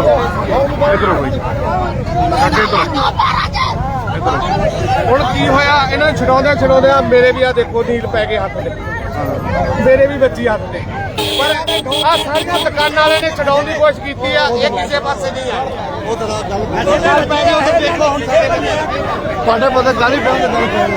ਇਧਰ ਇਧਰ ਹੋਈ ਅੱਗੇ ਇਧਰ ਹੁਣ ਕੀ ਹੋਇਆ? ਇਹਨਾਂ ਛਡਾਉਂਦੇ ਛਡਾਉਂਦੇ ਮੇਰੇ ਵੀ ਆ ਦੇਖੋ, ਨੀਲ ਪੈ ਗਏ ਹੱਥ ਤੇ। ਮੇਰੇ ਵੀ ਬੱਚੀ ਹੱਥ ਤੇ। ਪਰ ਆ ਸਾਰੀਆਂ ਦੁਕਾਨਾਂ ਵਾਲੇ ਨੇ ਛਡਾਉਣ ਦੀ ਕੋਸ਼ਿਸ਼ ਕੀਤੀ ਆ, ਇਹ ਕਿਸੇ ਪਾਸੇ ਨਹੀਂ ਆ। ਉਹ ਤਾਂ ਗੱਲ ਪੈ ਗਈ ਉਹ ਦੇਖੋ ਹੁਣ ਸਾਡੇ ਤੁਹਾਡੇ ਪਤਾ ਗਾਲੀ ਬੰਦ ਨਹੀਂ ਪੈਣੀ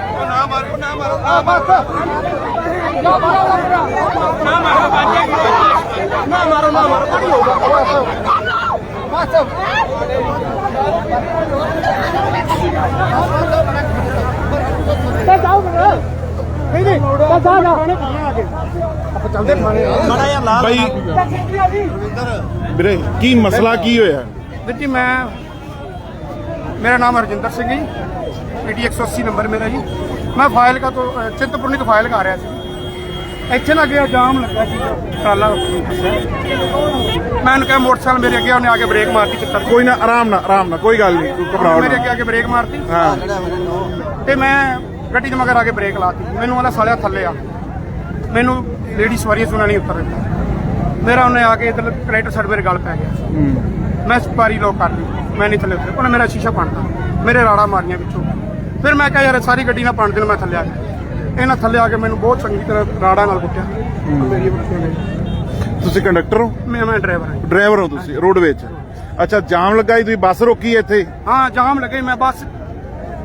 ਨਾ ਮਾਰੋ ਆ ਬਸ ਨਾ ਮਾਰੋ ਨਾ ਮਾਰੋ ਕੀ ਹੋਊਗਾ ਬਸ ਨਹੀਂ ਨਹੀਂ ਬਸ ਆ ਜਾ ਆਪਾਂ ਚੱਲਦੇ ਥਾਣੇ ਬਾਈ ਵੀਰੇ ਕੀ ਮਸਲਾ ਕੀ ਹੋਇਆ? ਵੀਰ ਜੀ ਮੈਂ ਮੇਰਾ ਨਾਮ ਹਰਜਿੰਦਰ ਸਿੰਘ ਹੈ ਜੀ। ਪੀਟੀ 180 ਨੰਬਰ ਮੇਰਾ ਜੀ। ਮੈਂ ਫਾਈਲ ਕਾ ਤੋਂ ਚਿੰਤਪੁਰਨੀ ਤੋਂ ਫਾਈਲ ਕਾ ਰਿਹਾ ਸੀ। ਇੱਥੇ ਨਾ ਗਿਆ ਜਾਮ ਲੱਗਾ ਸੀ ਟਰਾਲਾ ਮੈਂ ਉਹਨੂੰ ਕਿਹਾ ਮੋਟਰਸਾਈਕਲ ਮੇਰੇ ਅੱਗੇ ਉਹਨੇ ਆ ਕੇ ਬ੍ਰੇਕ ਮਾਰਤੀ ਚਿੱਤਰ ਕੋਈ ਨਾ ਆਰਾਮ ਨਾਲ ਆਰਾਮ ਨਾਲ ਕੋਈ ਗੱਲ ਨਹੀਂ ਘਬਰਾਓ ਮੇਰੇ ਅੱਗੇ ਆ ਕੇ ਬ੍ਰੇਕ ਮਾਰਤੀ। ਹਾਂ। ਤੇ ਮੈਂ ਗੱਡੀ ਦੇ ਮਗਰ ਆ ਕੇ ਬ੍ਰੇਕ ਲਾਤੀ। ਮੈਨੂੰ ਵਾਲਾ ਸਾਲਿਆ ਥੱਲੇ ਆ। ਮੈਨੂੰ ਲੇਡੀ ਸਵਾਰੀ ਸੁਣਾ ਨਹੀਂ ਉੱਤਰ ਦਿੱਤਾ। ਮੇਰਾ ਉਹਨੇ ਆ ਕੇ ਇਧਰ ਕਨੈਕਟਰ ਸਾਈਡ ਮੇਰੇ ਗਲ ਪੈ ਗਿਆ। ਮੈਂ ਸਪਾਰੀ ਲੋਕ ਕਰ ਲਈ ਮੈਂ ਨਹੀਂ ਥੱਲੇ ਉਤਰਿਆ ਉਹਨੇ ਮੇਰਾ ਸ਼ੀਸ਼ਾ ਪੰਨਤਾ ਮੇਰੇ ਰਾੜਾ ਮਾਰੀਆਂ ਵਿੱਚੋਂ। ਫਿਰ ਮੈਂ ਕਿਹਾ ਯਾਰ ਸਾਰੀ ਗੱਡੀ ਨਾ ਪੰਨ ਦੇਣ ਮੈਂ ਥੱਲੇ ਆ ਗਿਆ। ਇਹਨਾਂ ਥੱਲੇ ਆ ਕੇ ਮੈਨੂੰ ਬਹੁਤ ਚੰਗੀ ਤਰ੍ਹਾਂ ਰਾੜਾ ਨਾਲ ਕੁੱਟਿਆ। ਮੇਰੀ ਬੱਚੀਆਂ ਨੇ। ਤੁਸੀਂ ਕੰਡਕਟਰ ਹੋ? ਮੈਂ ਮੈਂ ਡਰਾਈਵਰ ਹਾਂ ਡਰਾਈਵਰ ਹੋ ਤੁਸੀਂ ਰੋਡਵੇਜ ਅੱਛਾ ਜਾਮ ਲੱਗਾ ਸੀ ਤੁਸੀਂ? ਬੱਸ ਰੋਕੀ ਇੱਥੇ? ਹਾਂ ਜਾਮ ਲੱਗੇ ਮੈਂ ਬੱਸ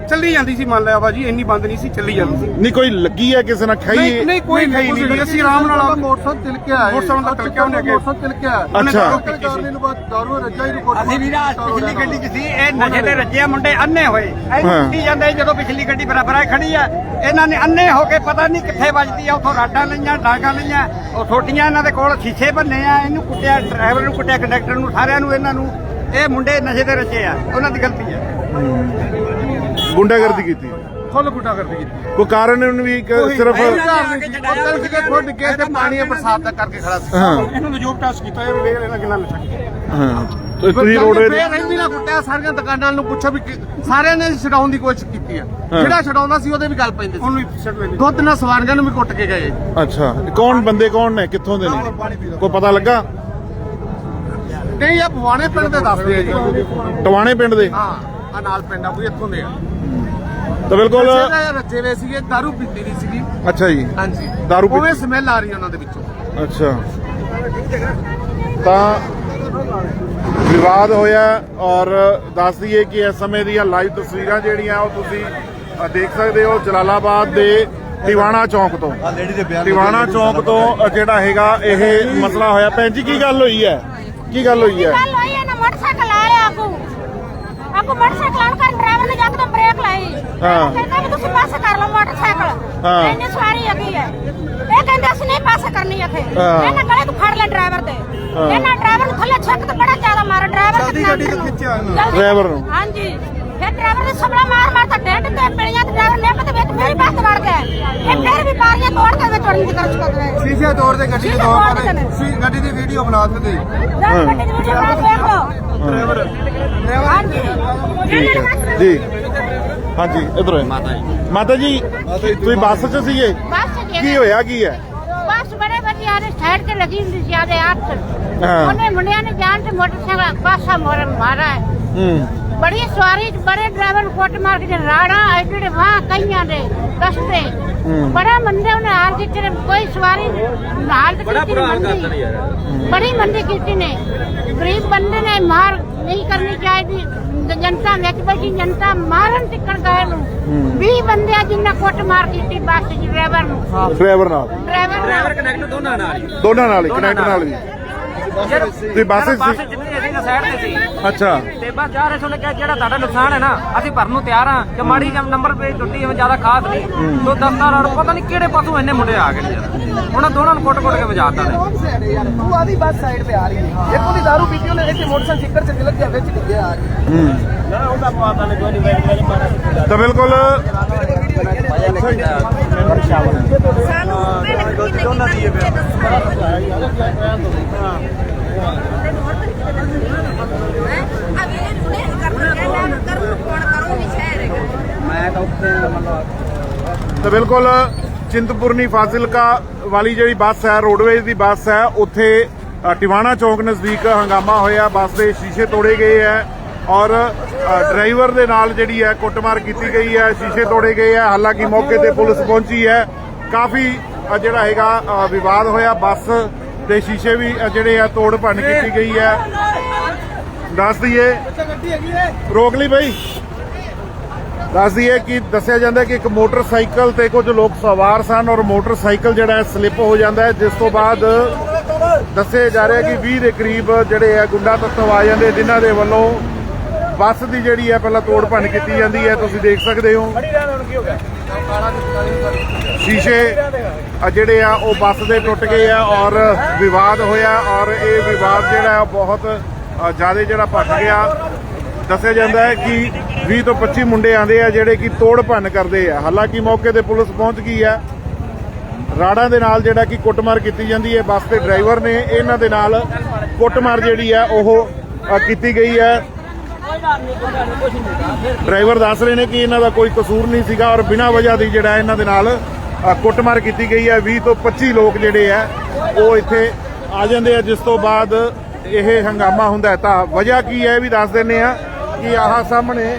ਚੱਲੀ ਜਾਂਦੀ ਸੀ ਮੰਨ ਲਿਆ ਬਾਜੀ ਇੰਨੀ ਬੰਦ ਨਹੀਂ ਸੀ ਚੱਲੀ ਜਾਂਦੀ ਸੀ ਨਹੀਂ ਕੋਈ ਲੱਗੀ ਹੈ ਕਿਸੇ ਨਾਲ ਖਾਈ ਨਹੀਂ ਨਹੀਂ ਕੋਈ ਖਾਈ ਨਹੀਂ ਅਸੀਂ ਆਰਾਮ ਨਾਲ ਆਪਦੇ ਮੋਟਰਸਾਈਕਲ ਤਿਲ ਕੇ ਆਏ ਮੋਟਰਸਾਈਕਲ ਦਾ ਤਿਲਕਿਆ ਉਹਨੇ ਅੱਗੇ ਮੋਟਰਸਾਈਕਲ ਤਿਲ ਕੇ ਆਏ ਉਹਨੇ ਅੱਛਾ। ਸੀ। ਨੂੰ ਬਾਅਦ ਦਾਰੂ ਰੱਜਾ ਹੀ ਰਿਪੋਰਟ ਅਸੀਂ ਵੀ ਰਾਤ ਪਿਛਲੀ ਗੱਡੀ 'ਚ ਸੀ ਇਹ ਨਸ਼ੇ ਦੇ ਰੱਜੇ ਮੁੰਡੇ ਅੰਨੇ ਹੋਏ ਹਾਂ। ਕੀ ਜਾਂਦੇ ਜਦੋਂ ਪਿਛਲੀ ਗੱਡੀ ਬਰਾਬਰ ਆ ਖੜੀ ਆ ਇਹਨਾਂ ਨੇ ਅੰਨੇ ਹੋ ਕੇ ਪਤਾ ਨਹੀਂ ਕਿੱਥੇ ਵੱਜਦੀ ਆ ਉਥੋਂ ਰਾਡਾਂ ਲਈਆਂ ਡਾਂਗਾਂ ਲਈਆਂ ਉਹ ਛੋਟੀਆਂ ਇਹਨਾਂ ਦੇ ਕੋਲ ਸ਼ੀਸ਼ੇ ਭੰਨੇ ਆ ਇਹਨੂੰ ਕੁੱਟਿਆ ਡਰਾਈਵਰ ਨੂੰ ਕੁੱਟਿਆ ਕੰਡਕਟਰ ਨੂੰ ਸਾਰਿਆਂ ਨੂੰ ਇਹਨਾਂ ਨੂੰ ਇਹ ਮੁੰਡੇ ਨਸ਼ੇ ਦੇ ਰੱਜੇ ਆ ਉਹਨਾਂ ਦੀ ਗਲਤੀ ਹੈ ਗੁੰਡਾਗਰਦੀ ਕੀਤੀ। ਫੁੱਲ ਗੁੱਟਾ ਕਰਦੀ ਕੀਤੀ। ਕੋਈ ਕਾਰਨ ਵੀ ਇੱਕ ਸਿਰਫ ਉਹ ਕੱਲ ਸੀਗੇ ਖੁੱਡ ਕੇ ਤੇ ਪਾਣੀ ਬਰਸਾਤ ਦਾ ਕਰਕੇ ਖੜਾ ਸੀ। ਹਾਂ। ਇਹਨੂੰ ਨਜੂਬ ਟੈਸਟ ਕੀਤਾ ਇਹ ਵੇਖ ਲੈਣਾ ਕਿੰਨਾ ਨਸ਼ਾ ਕੀਤਾ ਹਾਂ ਤੇ ਤੁਸੀਂ ਰੋਡਵੇਜ ਫੇਰ ਰਹਿੰਦੀ ਨਾ ਕੁੱਟਿਆ ਸਾਰੀਆਂ ਦੁਕਾਨਾਂ ਨੂੰ ਪੁੱਛੋ ਵੀ ਕਿ- ਸਾਰਿਆਂ ਨੇ ਛਡਾਉਣ ਦੀ ਕੋਸ਼ਿਸ਼ ਕੀਤੀ ਆ। ਜਿਹੜਾ ਛਡਾਉਂਦਾ ਸੀ ਉਹਦੇ ਵੀ ਗੱਲ ਪੈਂਦੀ ਸੀ। ਉਹਨੂੰ ਵੀ ਛੱਡ ਲੈਂਦੇ। ਦੁੱਧ ਨਾਲ ਸਵਾਰੀਆਂ ਨੂੰ ਵੀ ਕੁੱਟ ਕੇ ਗਏ। ਅੱਛਾ ਕੌਣ ਬੰਦੇ ਕੌਣ ਨੇ? ਕਿੱਥੋਂ ਦੇ ਨੇ? ਕੋਈ ਪਤਾ ਲੱਗਾ? ਨਹੀਂ ਇਹ ਭਵਾਨੇ ਪਿੰਡ ਦੇ ਦੱਸਦੇ ਆ ਜੀ। ਟਵਾਣੇ ਪਿੰਡ ਦੇ? ਹਾਂ ਆ ਨਾਲ ਪਿੰਡ ਆ ਕੋਈ ਇੱਥੋਂ ਦੇ ਆ। ਤਾਂ ਬਿਲਕੁਲ ਜਿਹੜਾ ਰੱਜੇ ਵੇ ਸੀਗੇ ਦਾਰੂ ਪੀਤੀ ਨਹੀਂ ਸੀਗੀ। ਅੱਛਾ ਜੀ। ਹਾਂਜੀ। ਦਾਰੂ ਪੀ- ਉਵੇਂ ਸਮੈਲ ਆ ਰਹੀ ਉਹਨਾਂ ਦੇ ਵਿੱਚੋਂ। ਅੱਛਾ। ਤਾਂ ਵਿਵਾਦ ਹੋਇਆ ਔਰ ਦੱਸ ਦਈਏ ਕਿ ਇਸ ਸਮੇਂ ਦੀਆਂ ਲਾਈਵ ਤਸਵੀਰਾਂ ਜਿਹੜੀਆਂ ਉਹ ਤੁਸੀਂ ਅ, ਦੇਖ ਸਕਦੇ ਹੋ ਜਲਾਲਾਬਾਦ ਦੇ ਟਿਵਾਣਾ ਚੌਂਕ ਤੋਂ। ਟਿਵਾਣਾ ਚੌਂਕ ਤੋਂ ਅ, ਜਿਹੜਾ ਹੈਗਾ ਇਹ ਮਸਲਾ ਹੋਇਆ। ਭੈਣ ਜੀ ਕੀ ਗੱਲ ਹੋਈ ਹੈ? ਕੀ ਗੱਲ ਹੋਈ ਹੈ? ਕੱਲ ਹੋਈ ਹੈ? ਨਾ ਮੋਟਰਸਾਈਕਲ ਆਣ ਕਰ ਡਰਾਈਵਰ ਨੇ ਜੱਕਦਮ ਬ੍ਰੇਕ ਲਾਈ ਹਾਂ। ਕਹਿੰਦਾ ਵੀ ਤੁਸੀਂ ਪਾਸ ਕਰ ਲਓ ਮੋਟਰਸਾਈਕਲ ਹਾਂ। ਇੰਨੀ ਸਵਾਰੀ ਹੈਗੀ ਹੈ ਇਹ ਕਹਿੰਦੇ ਅਸੀਂ ਨਹੀਂ ਪਾਸ ਕਰਨੀ ਅਖੇ ਹਾਂ। ਇਹਨਾਂ ਗਲੇ ਤੋਂ ਫੜ ਲੈ ਡਰਾਈਵਰ ਤੇ ਹਾਂ। ਇਹਨਾਂ ਡਰਾਈਵਰ ਨੂੰ ਥੱਲੇ ਛੱਕ ਤੇ ਬੜਾ ਜ਼ਿਆਦਾ ਮਾਰਾ ਡਰਾਈਵਰ ਜਲਦੀ ਗੱਡੀ ਤੋਂ ਖਿੱਚਿਆ ਇਹਨਾਂ। ਜਲਦੀ- ਡਰਾਈਵਰ ਨੂੰ। ਹਾਂਜੀ ਫਿਰ ਡਰਾਈਵਰ ਨੇ ਸਬਲਾ ਮਾਰ ਮਾਰ ਤਾਂ ਡੈਂਟ ਤੇ ਪਈਆਂ ਤੇ ਡਰਾਈਵਰ ਨੇ ਦੇ ਵਿੱਚ ਮੇਰੀ ਬੱਸ ਵੜ ਗਿਆ ਇਹ ਫਿਰ ਵੀ ਬਾਰੀਆਂ ਤੋੜ ਕੇ ਵਿੱਚ ਵੜਨ ਦੀ ਕੋਸ਼ਿਸ਼ ਕਰ ਰਿਹਾ। ਸ਼ੀਸ਼ੇ ਤੋੜ ਦੇ ਗੱਡੀ ਨੂੰ ਤੋੜ ਦੇ ਨੇ। ਸੀ ਗੱਡੀ ਦੀ ਵੀਡੀਓ ਬਣਾ ਦਿੱਤੀ। ਜਦ ਗੱਡੀ ਦੀ ਵੀਡੀਓ ਬਣਾ ਕੇ ਦੇਖ ਲਓ। ਡਰਾਈਵਰ। ਹਾਂਜੀ। ਠੀਕ ਹੈ। ਜੀ। ਹਾਂਜੀ ਇਧਰ ਮਾਤਾ ਜੀ। ਮਾਤਾ ਜੀ ਤੁਸੀਂ ਬੱਸ 'ਚ ਸੀਗੇ? ਬਸ ਕੀ ਹੋਇਆ ਕੀ ਹੈ? ਬਸ ਬੜੇ ਵਧੀਆ ਨੇ ਸਾਈਡ ਤੇ ਲਗੀ ਹੁੰਦੀ ਸੀ ਆਦੇ ਹੱਥ ਹਾਂ। ਉਹਨੇ ਮੁੰਡਿਆਂ ਨੇ ਜਾਣ ਤੇ ਮੋਟਰਸਾਈਕਲ ਪਾਸਾ ਮੋਰ ਮਾਰਾ ਹੈ ਹੂੰ। ਬੜੀ ਸਵਾਰੀ ਬੜੇ ਡਰਾਈਵਰ ਕੁੱਟ ਮਾਰ ਕੇ ਰਾੜਾ ਐਡੇ ਵਾਹ ਕਈਆਂ ਦੇ ਦਸਤੇ ਹੂੰ। ਬੜਾ ਮੰਦੇ ਉਹਨੇ ਹਾਲ ਕੀਤੀ ਨੇ ਕੋਈ ਸਵਾਰੀ ਹਾਲ ਤੇ ਬੜਾ ਬੁਰਾ ਹਾਲ ਕਰਦਾ ਯਾਰ। ਬੜੀ ਮੰਦੀ ਕੀਤੀ ਨੇ। ਗਰੀਬ ਬੰਦੇ ਨੇ ਮਾਰ ਨਹੀਂ ਕਰਨੀ ਚਾਹੀਦੀ। ਜਨਤਾ ਵਿੱਚ ਬੈਠੀ ਜਨਤਾ ਮਾਰਨ ਟਿਕਣ ਗਏ ਨੂੰ। 20 ਬੰਦਿਆਂ ਜਿੰਨਾ ਕੁੱਟ ਮਾਰ ਕੀਤੀ ਬੱਸ ਡਰਾਈਵਰ ਨੂੰ। ਡਰਾਈਵਰ ਨਾਲ। ਡਰਾਈਵਰ ਨਾਲ। ਕਨੈਕਟ ਦੋਨਾਂ ਨਾਲ ਦੋਨਾਂ ਨਾਲ ਹੀ ਕਨੈਕਟ ਨਾਲ। ਵੀ ਤੁਸੀਂ ਬੱਸ ਸੀ ਜਿੱਥੇ ਅਸੀਂ ਨਾ ਸਾਈਡ ਤੇ ਸੀ ਅੱਛਾ ਤੇ ਬਸ ਜਾ ਰਹੇ ਸੁਣ ਕਿਹਾ ਜਿਹੜਾ ਤੁਹਾਡਾ ਨੁਕਸਾਨ ਹੈ ਨਾ ਅਸੀਂ ਭਰਨ ਨੂੰ ਤਿਆਰ ਹਾਂ ਕਿ ਮਾੜੀ ਜਮ ਨੰਬਰ ਪਲੇਟ ਟੁੱਟੀ ਹੈ ਜ਼ਿਆਦਾ ਖਾਸ ਨਹੀਂ ਤੋ ਦਫਤਰ ਔਰ ਪਤਾ ਨਹੀਂ ਕਿਹੜੇ ਪਾਸੋਂ ਇੰਨੇ ਮੁੰਡੇ ਆ ਗਏ ਨੇ ਯਾਰ ਉਹਨਾਂ ਦੋਨਾਂ ਨੂੰ ਕੁੱਟ ਕੁੱਟ ਕੇ ਵਜਾਤਾ ਨੇ ਤੂੰ ਆਦੀ ਬੱਸ ਸਾਈਡ ਤੇ ਆ ਰਹੀ ਹੈ ਇੱਕ ਉਹਦੀ ਦਾਰੂ ਪੀਤੀ ਉਹਨੇ ਇੱਥੇ ਮੋਟਰਸਾਈਕਲ ਸਿੱਕਰ ਚ ਲੱਗ ਗਿਆ ਵਿੱਚ ਡਿੱਗਿਆ ਆ ਕੇ ਤਾਂ ਬਿਲਕੁਲ ਤਾਂ ਬਿਲਕੁਲ ਬਿਲਕੁਲ ਚਿੰਤਪੁਰਨੀ ਫਾਜ਼ਿਲਕਾ ਵਾਲੀ ਜਿਹੜੀ ਬੱਸ ਹੈ ਰੋਡਵੇਜ਼ ਦੀ ਬੱਸ ਹੈ, ਉੱਥੇ ਟਿਵਾਣਾ ਚੌਂਕ ਨਜ਼ਦੀਕ ਹੰਗਾਮਾ ਹੋਇਆ। ਬੱਸ ਦੇ ਸ਼ੀਸ਼ੇ ਤੋੜੇ ਗਏ ਹੈ ਔਰ ਡਰਾਈਵਰ ਦੇ ਨਾਲ ਜਿਹੜੀ ਹੈ ਕੁੱਟਮਾਰ ਕੀਤੀ ਗਈ ਹੈ, ਸ਼ੀਸ਼ੇ ਤੋੜੇ ਗਏ ਹੈ। ਹਾਲਾਂਕਿ ਮੌਕੇ ਤੇ ਪੁਲਿਸ ਪਹੁੰਚੀ ਹੈ। ਕਾਫੀ ਜਿਹੜਾ ਹੈਗਾ ਵਿਵਾਦ ਹੋਇਆ। ਬੱਸ ਦੇ ਸ਼ੀਸ਼ੇ ਵੀ ਜਿਹੜੇ ਆ, ਤੋੜ ਭੰਨ ਕੀਤੀ ਗਈ ਹੈ। ਦੱਸ ਦਈਏ। ਰੋਕ ਲਈ ਬਈ। ਦੱਸ ਦਈਏ ਕਿ ਦੱਸਿਆ ਜਾਂਦਾ ਹੈ ਕਿ ਇੱਕ ਮੋਟਰਸਾਈਕਲ ਤੇ ਕੁਝ ਲੋਕ ਸਵਾਰ ਸਨ ਔਰ ਮੋਟਰਸਾਈਕਲ ਜਿਹੜਾ ਹੈ ਸਲਿੱਪ ਹੋ ਜਾਂਦਾ ਹੈ ਜਿਸ ਤੋਂ ਬਾਅਦ ਦੱਸਿਆ ਜਾ ਰਿਹਾ ਕਿ 20 ਦੇ ਕਰੀਬ ਜਿਹੜੇ ਹੈ ਗੁੰਡਾ ਤੱਤਵ ਆ ਜਾਂਦੇ ਜਿਨ੍ਹਾਂ ਦੇ ਵੱਲੋਂ ਬੱਸ ਦੀ ਜਿਹੜੀ ਹੈ ਪਹਿਲਾਂ ਤੋੜ ਭੰਨ ਕੀਤੀ ਜਾਂਦੀ ਹੈ। ਤੁਸੀਂ ਦੇਖ ਸਕਦੇ ਹੋ। ਸ਼ੀਸ਼ੇ ਆ ਜਿਹੜੇ ਆ ਉਹ ਬੱਸ ਦੇ ਟੁੱਟ ਗਏ ਆ ਔਰ ਵਿਵਾਦ ਹੋਇਆ ਔਰ ਇਹ ਵਿਵਾਦ ਜਿਹੜਾ ਹੈ ਉਹ ਬਹੁਤ ਜ਼ਿਆਦਾ ਜਿਹੜਾ ਭੱਜ ਗਿਆ। ਦੱਸਿਆ ਜਾਂਦਾ ਹੈ ਕਿ 20 ਤੋਂ 25 ਮੁੰਡੇ ਆਂਦੇ ਆ ਜਿਹੜੇ ਕਿ ਤੋੜ ਭੰਨ ਕਰਦੇ ਆ। ਹਾਲਾਂਕਿ ਮੌਕੇ ਤੇ ਪੁਲਿਸ ਪਹੁੰਚ ਗਈ ਹੈ ਰਾੜਾਂ ਦੇ ਨਾਲ ਜਿਹੜਾ ਕਿ ਕੁੱਟਮਾਰ ਕੀਤੀ ਜਾਂਦੀ ਹੈ। ਬੱਸ ਦੇ ਡਰਾਈਵਰ ਨੇ ਇਹਨਾਂ ਦੇ ਨਾਲ ਕੁੱਟਮਾਰ ਜਿਹੜੀ ਹੈ ਉਹ ਕੀਤੀ ਗਈ ਹੈ ਡਰਾਈਵਰ ਦੱਸ ਰਹੇ ਨੇ ਕਿ ਇਹਨਾਂ ਦਾ ਕੋਈ ਕਸੂਰ ਨਹੀਂ ਸੀਗਾ ਔਰ ਬਿਨਾਂ ਵਜ੍ਹਾ ਦੀ ਜਿਹੜਾ ਇਹਨਾਂ ਦੇ ਨਾਲ ਕੁੱਟਮਾਰ ਕੀਤੀ ਗਈ ਹੈ 20 ਤੋਂ 25 ਲੋਕ ਜਿਹੜੇ ਆ, ਉਹ ਇੱਥੇ ਆ ਜਾਂਦੇ ਆ। ਜਿਸ ਤੋਂ ਬਾਅਦ ਇਹ ਹੰਗਾਮਾ ਹੁੰਦਾ ਤਾਂ ਵਜ੍ਹਾ ਕੀ ਹੈ ਵੀ ਦੱਸ ਦਿੰਨੇ ਆ ਕਿ ਆਹ ਸਾਹਮਣੇ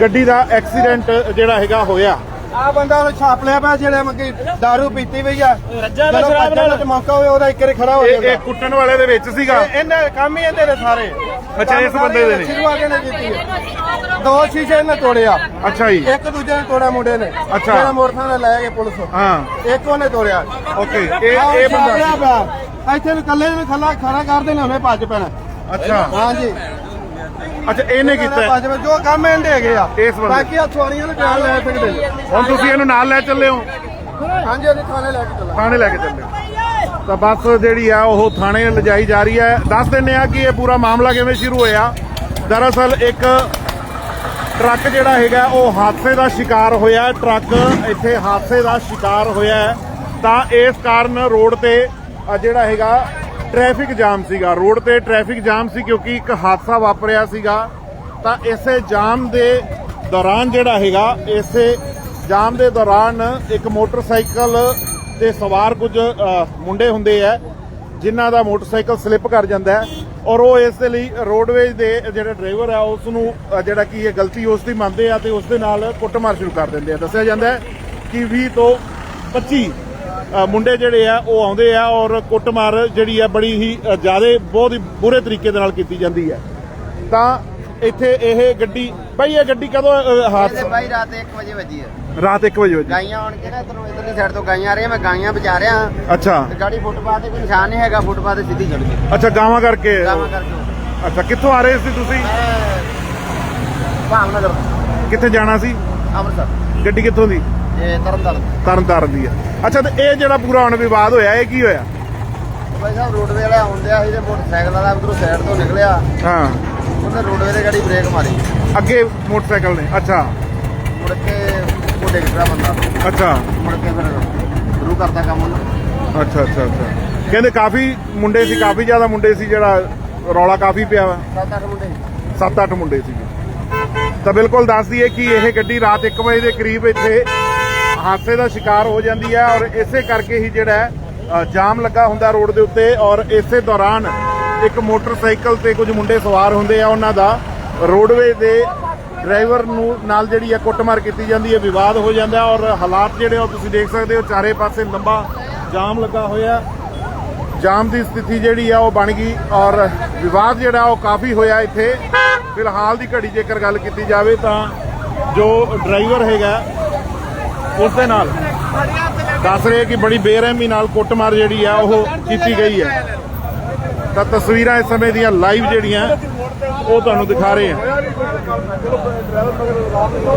ਗੱਡੀ ਦਾ ਐਕਸੀਡੈਂਟ ਜਿਹੜਾ ਹੈਗਾ ਹੋਇਆ। ਆ ਬੰਦਾ ਉਹ ਛਾਪ ਲਿਆ ਪਿਆ ਜਿਹੜੇ ਮੱਕੀ ਦਾਰੂ ਪੀਤੀ ਪਈ ਆ। ਰੱਜਾ ਦਾ ਸ਼ਰਾਬ ਨਾਲ ਤੇ ਮੌਕਾ ਹੋਵੇ ਉਹਦਾ ਇੱਕ ਖੜਾ ਹੋ ਇਹ ਜਾਂਦਾ। ਇਹ ਕੁੱਟਣ ਵਾਲੇ ਦੇ ਵਿੱਚ ਸੀਗਾ। ਇਹਨਾਂ ਕੰਮ ਹੀ ਇਹਦੇ ਦੇ ਸਾਰੇ। ਅੱਛਾ, ਇਸ ਬੰਦੇ ਦੇ ਨੇ। ਸ਼ੁਰੂਆਤ ਇਹਨੇ ਕੀਤੀ ਹੈ ਦੋ ਸ਼ੀਸ਼ੇ ਇਹਨੇ ਤੋੜਿਆ। ਅੱਛਾ ਜੀ। ਇੱਕ ਦੂਜੇ ਨੇ ਤੋੜਿਆ ਮੁੰਡੇ ਨੇ। ਅੱਛਾ। ਮੇਰਾ ਮੋਟਰਸਾਈਕਲ ਲੈ ਗਏ ਪੁਲਿਸ। ਹਾਂ। ਇੱਕ ਉਹਨੇ ਤੋੜਿਆ। ਓਕੇ। ਇਹ ਇਹ ਬੰਦਾ ਇੱਥੇ ਨੂੰ ਕੱਲੇ ਨੂੰ ਖੱਲਾ ਖੜਾ ਕਰਦੇ ਨੇ ਉਹਨੇ ਭੱਜ ਪੈਣਾ। ਅੱਛਾ। ਹਾਂਜੀ। ਅੱਛਾ ਇਹਨੇ ਕੀਤਾ ਹੈ। ਜੋ ਕੰਮ ਇਹਦੇ ਹੈਗੇ ਆ ਇਸ ਬੰਦੇ। ਬਾਕੀ ਆ ਸਵਾਰੀਆਂ ਨੂੰ ਬਿਆਨ ਲੈ ਸਕਦੇ ਜੀ। ਹੁਣ ਤੁਸੀਂ ਇਹਨੂੰ ਨਾਲ ਲੈ ਚੱਲੇ ਹੋ ਹਾਂਜੀ ਉਹਨੇ ਥਾਣੇ ਲੈ ਕੇ ਚੱਲਾ ਥਾਣੇ ਲੈ ਕੇ ਚੱਲੇ ਹੋ। ਤਾਂ ਬੱਸ ਜਿਹੜੀ ਆ ਉਹ ਥਾਣੇ ਲਿਜਾਈ ਜਾ ਰਹੀ ਹੈ ਦੱਸ ਦਿੰਨੇ ਆ ਕਿ ਇਹ ਪੂਰਾ ਮਾਮਲਾ ਕਿਵੇਂ ਸ਼ੁਰੂ ਹੋਇਆ ਦਰਅਸਲ ਇੱਕ ਟਰੱਕ ਜਿਹੜਾ ਹੈਗਾ ਉਹ ਹਾਦਸੇ ਦਾ ਸ਼ਿਕਾਰ ਹੋਇਆ ਹੈ। ਟਰੱਕ ਇੱਥੇ ਹਾਦਸੇ ਦਾ ਸ਼ਿਕਾਰ ਹੋਇਆ ਹੈ। ਤਾਂ ਇਸ ਕਾਰਨ ਰੋਡ ਤੇ ਅ, ਜਿਹੜਾ ਹੈਗਾ ਟ੍ਰੈਫਿਕ ਜਾਮ ਸੀਗਾ। ਰੋਡ ਤੇ ਟ੍ਰੈਫਿਕ ਜਾਮ ਸੀ ਕਿਉਂਕਿ ਇੱਕ ਹਾਦਸਾ ਵਾਪਰਿਆ ਸੀਗਾ। ਤਾਂ ਇਸੇ ਜਾਮ ਦੇ ਦੌਰਾਨ ਜਿਹੜਾ ਹੈਗਾ, ਇਸੇ ਜਾਮ ਦੇ ਦੌਰਾਨ ਇੱਕ ਮੋਟਰਸਾਈਕਲ ਤੇ ਸਵਾਰ ਕੁਝ ਮੁੰਡੇ ਹੁੰਦੇ ਆ, ਜਿਨ੍ਹਾਂ ਦਾ ਮੋਟਰਸਾਈਕਲ ਸਲਿੱਪ ਕਰ ਜਾਂਦਾ ਹੈ ਔਰ ਉਹ ਇਸ ਦੇ ਲਈ ਰੋਡਵੇਜ ਦੇ ਜਿਹੜਾ ਡਰਾਈਵਰ ਆ ਉਸ ਨੂੰ ਜਿਹੜਾ ਕੀ ਇਹ ਗਲਤੀ ਉਸ ਦੀ ਮੰਨਦੇ ਆ ਤੇ ਉਸ ਦੇ ਨਾਲ ਕੁੱਟਮਾਰ ਸ਼ੁਰੂ ਕਰ ਦਿੰਦੇ ਆ। ਦੱਸਿਆ ਜਾਂਦਾ ਹੈ ਕਿ 20 ਤੋਂ 25 ਮੁੰਡੇ ਜਿਹੜੇ ਆ ਉਹ ਆਉਂਦੇ ਆ ਔਰ ਕੁੱਟਮਾਰ ਜਿਹੜੀ ਆ ਬੜੀ ਹੀ ਜ਼ਿਆਦਾ ਬਹੁਤ ਹੀ ਬੁਰੇ ਤਰੀਕੇ ਦੇ ਨਾਲ ਕੀਤੀ ਜਾਂਦੀ ਹੈ ਤਾਂ ਇੱਥੇ ਇਹ ਗੱਡੀ ਭਾਈ ਇਹ ਗੱਡੀ ਕਦੋਂ ਹਾਦਸਾ? ਭਾਈ ਰਾਤ 1 ਵਜੇ ਵੱਜੀ ਹੈ ਰਾਤ 1 ਵਜੇ ਹੋਈ ਗਾਈਆਂ ਆਉਣ ਕੇ ਨਾ ਇਧਰੋਂ ਇਧਰਲੀ ਸਾਈਡ ਤੋਂ ਗਾਈਆਂ ਆ ਰਹੀਆਂ ਮੈਂ ਗਾਈਆਂ ਬਚਾ ਰਿਹਾ ਅੱਛਾ। ਤੇ ਗਾੜੀ ਫੁੱਟਪਾਥ ਤੇ ਕੋਈ ਨਿਸ਼ਾਨ ਨਹੀਂ ਹੈਗਾ ਫੁੱਟਪਾਥ ਤੇ ਸਿੱਧੀ ਚੜ ਗਈ ਅੱਛਾ ਗਾਵਾਂ ਕਰਕੇ? ਗਾਵਾਂ ਕਰਕੇ। ਅੱਛਾ ਕਿੱਥੋਂ ਆ ਰਹੇ ਸੀ ਤੁਸੀਂ? ਭਾਵਨਗਰ। ਕਿੱਥੇ ਜਾਣਾ ਸੀ? ਅੰਮ੍ਰਿਤਸਰ। ਗੱਡੀ ਕਿੱਥੋਂ ਦੀ? ਇਹ ਤਰਨਤਾਰਨ। ਤਰਨ ਤਾਰਨ ਦੀ ਆ। ਅੱਛਾ ਤੇ ਇਹ ਜਿਹੜਾ ਪੂਰਾ ਹੁਣ ਵਿਵਾਦ ਹੋਇਆ ਇਹ ਕੀ ਹੋਇਆ? ਭਾਈ ਸਾਹਿਬ ਰੋਡਵੇ ਵਾਲਾ ਆਉਂਦਿਆ ਸੀ ਤੇ ਮੋਟਰਸਾਈਕਲ ਵਾਲਾ ਉਧਰੋਂ ਸਾਈਡ ਤੋਂ ਨਿਕਲਿਆ। ਹਾਂ। ਉਹਨੇ ਰੋਡਵੇ ਦੇ ਗਾੜੀ ਬ੍ਰੇਕ ਮਾਰੀ। ਅੱਗੇ ਮੋਟਰਸਾਈਕਲ ਨੇ ਅੱਛਾ। ਮੁੜ ਕੇ ਉਹ ਡਿੱਗ ਪਿਆ ਬੰਦਾ। ਅੱਛਾ। ਮੁੜ ਕੇ ਫਿਰ ਸ਼ੁਰੂ ਕਰਤਾ ਕੰਮ ਉਹਨੇ। ਅੱਛਾ ਅੱਛਾ ਅੱਛਾ। ਕਹਿੰਦੇ ਕਾਫੀ ਮੁੰਡੇ ਸੀ ਕਾਫੀ ਜ਼ਿਆਦਾ ਮੁੰਡੇ ਸੀ ਜਿਹੜਾ ਰੌਲਾ ਕਾਫੀ ਪਿਆ ਵਾ। ਸੱਤ ਅੱਠ ਮੁੰਡੇ 7-8 ਮੁੰਡੇ ਸੀ। ਤਾਂ ਬਿਲਕੁਲ ਦੱਸ ਦਈਏ ਕਿ ਇਹ ਗੱਡੀ ਰਾਤ 1 ਵਜੇ ਦੇ ਕਰੀਬ ਇੱਥੇ ਹਾਦਸੇ ਦਾ ਸ਼ਿਕਾਰ ਹੋ ਜਾਂਦੀ ਹੈ ਔਰ ਇਸੇ ਕਰਕੇ ਹੀ ਜਿਹੜਾ ਜਾਮ ਲੱਗਾ ਹੁੰਦਾ ਰੋਡ ਦੇ ਉੱਤੇ ਔਰ ਇਸੇ ਦੌਰਾਨ ਇੱਕ ਮੋਟਰਸਾਈਕਲ ਤੇ ਕੁਝ ਮੁੰਡੇ ਸਵਾਰ ਹੁੰਦੇ ਆ, ਉਹਨਾਂ ਦਾ ਰੋਡਵੇ ਦੇ ਡਰਾਈਵਰ ਨੂੰ ਨਾਲ ਜਿਹੜੀ ਹੈ ਕੁੱਟਮਾਰ ਕੀਤੀ ਜਾਂਦੀ ਹੈ, ਵਿਵਾਦ ਹੋ ਜਾਂਦਾ ਔਰ ਹਾਲਾਤ ਜਿਹੜੇ ਉਹ ਤੁਸੀਂ ਦੇਖ ਸਕਦੇ ਹੋ, ਚਾਰੇ ਪਾਸੇ ਲੰਬਾ ਜਾਮ ਲੱਗਾ ਹੋਇਆ ਜਾਮ ਦੀ ਸਥਿਤੀ ਜਿਹੜੀ ਆ ਉਹ ਬਣ ਗਈ ਔਰ ਵਿਵਾਦ ਜਿਹੜਾ ਉਹ ਕਾਫੀ ਹੋਇਆ ਇੱਥੇ। ਫਿਲਹਾਲ ਦੀ ਘੜੀ ਜੇਕਰ ਗੱਲ ਕੀਤੀ ਜਾਵੇ ਤਾਂ ਜੋ ਡਰਾਈਵਰ ਹੈਗਾ ਉਸ ਦੇ ਨਾਲ। ਦੱਸ ਰਹੇ ਕਿ ਬੜੀ ਬੇਰਹਿਮੀ ਨਾਲ ਕੁੱਟਮਾਰ ਜਿਹੜੀ ਆ, ਉਹ ਕੀਤੀ ਗਈ ਹੈ। ਤਾਂ ਤਸਵੀਰਾਂ ਇਸ ਸਮੇਂ ਦੀਆਂ ਲਾਈਵ ਜਿਹੜੀਆਂ, ਉਹ ਤੁਹਾਨੂੰ ਦਿਖਾ ਰਹੇ ਹਾਂ।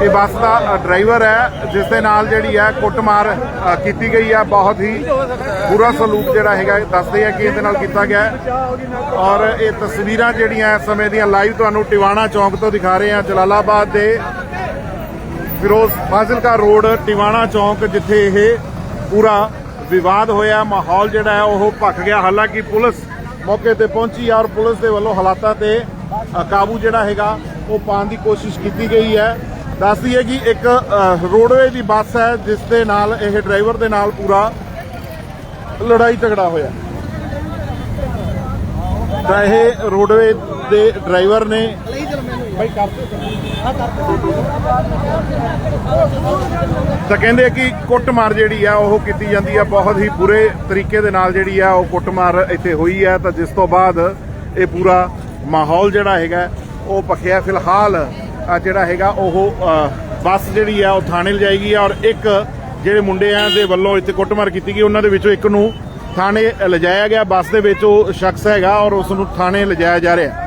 ਇਹ ਬੱਸ ਦਾ ਡਰਾਈਵਰ ਹੈ, ਜਿਸ ਦੇ ਨਾਲ ਜਿਹੜੀ ਹੈ ਕੁੱਟਮਾਰ ਕੀਤੀ ਗਈ ਹੈ ਬਹੁਤ ਹੀ ਬੁਰਾ ਸਲੂਕ ਜਿਹੜਾ ਹੈਗਾ, ਇਹ ਦੱਸਦੇ ਆ ਕਿ ਇਹਦੇ ਨਾਲ ਕੀਤਾ ਗਿਆ ਔਰ ਇਹ ਤਸਵੀਰਾਂ ਜਿਹੜੀਆਂ ਇਸ ਸਮੇਂ ਦੀਆਂ ਲਾਈਵ ਤੁਹਾਨੂੰ ਟਿਵਾਣਾ ਚੌਂਕ ਤੋਂ ਦਿਖਾ ਰਹੇ ਹਾਂ, ਜਲਾਲਾਬਾਦ ਦੇ ਫਿਰੋਜ਼ ਫਾਜ਼ਿਲਕਾ ਰੋਡ, ਟਿਵਾਣਾ ਚੌਂਕ, ਜਿੱਥੇ ਇਹ ਪੂਰਾ ਵਿਵਾਦ ਹੋਇਆ, ਮਾਹੌਲ ਜਿਹੜਾ ਹੈ, ਉਹ ਭੱਖ ਗਿਆ। ਹਾਲਾਂਕਿ ਪੁਲਿਸ ਮੌਕੇ ਤੇ ਪਹੁੰਚੀ ਔਰ ਪੁਲਿਸ ਦੇ ਵੱਲੋਂ ਹਾਲਾਤਾਂ ਤੇ ਕਾਬੂ ਜਿਹੜਾ ਹੈਗਾ, ਉਹ ਪਾਉਣ ਦੀ ਕੋਸ਼ਿਸ਼ ਕੀਤੀ ਗਈ ਹੈ। ਦੱਸਦੀ ਹੈ ਕਿ ਇੱਕ ਰੋਡਵੇ ਦੀ ਬੱਸ ਹੈ, ਜਿਸ ਦੇ ਨਾਲ ਇਹ ਡਰਾਈਵਰ ਦੇ ਨਾਲ ਪੂਰਾ ਲੜਾਈ ਝਗੜਾ ਹੋਇਆ। ਤਾਂ ਇਹ ਰੋਡਵੇ ਦੇ ਡਰਾਈਵਰ ਨੇ ਤਾਂ ਕਹਿੰਦੇ ਆ ਕਿ ਕੁੱਟਮਾਰ ਜਿਹੜੀ ਆ ਉਹ ਕੀਤੀ ਜਾਂਦੀ ਆ ਬਹੁਤ ਹੀ ਬੁਰੇ ਤਰੀਕੇ ਦੇ ਨਾਲ ਜਿਹੜੀ ਆ ਉਹ ਕੁੱਟਮਾਰ ਇੱਥੇ ਹੋਈ ਆ। ਤਾਂ ਜਿਸ ਤੋਂ ਬਾਅਦ ਇਹ ਪੂਰਾ ਮਾਹੌਲ ਜਿਹੜਾ ਹੈਗਾ ਉਹ ਪੱਖਿਆ ਫਿਲਹਾਲ ਆ ਜਿਹੜਾ ਹੈਗਾ ਉਹ ਬੱਸ ਜਿਹੜੀ ਆ ਉਹ ਥਾਣੇ ਲਿਜਾਏਗੀ ਔਰ ਇੱਕ ਜਿਹੜੇ ਮੁੰਡੇ ਆ ਦੇ ਵੱਲੋਂ ਇੱਥੇ ਕੁੱਟਮਾਰ ਕੀਤੀ ਗਈ। ਉਹਨਾਂ ਦੇ ਵਿੱਚੋਂ ਇੱਕ ਨੂੰ ਥਾਣੇ ਲਿਜਾਇਆ ਗਿਆ। ਬੱਸ ਦੇ ਵਿੱਚ ਉਹ ਸ਼ਖਸ ਹੈਗਾ ਔਰ ਉਸ ਨੂੰ ਥਾਣੇ ਲਿਜਾਇਆ ਜਾ ਰਿਹਾ।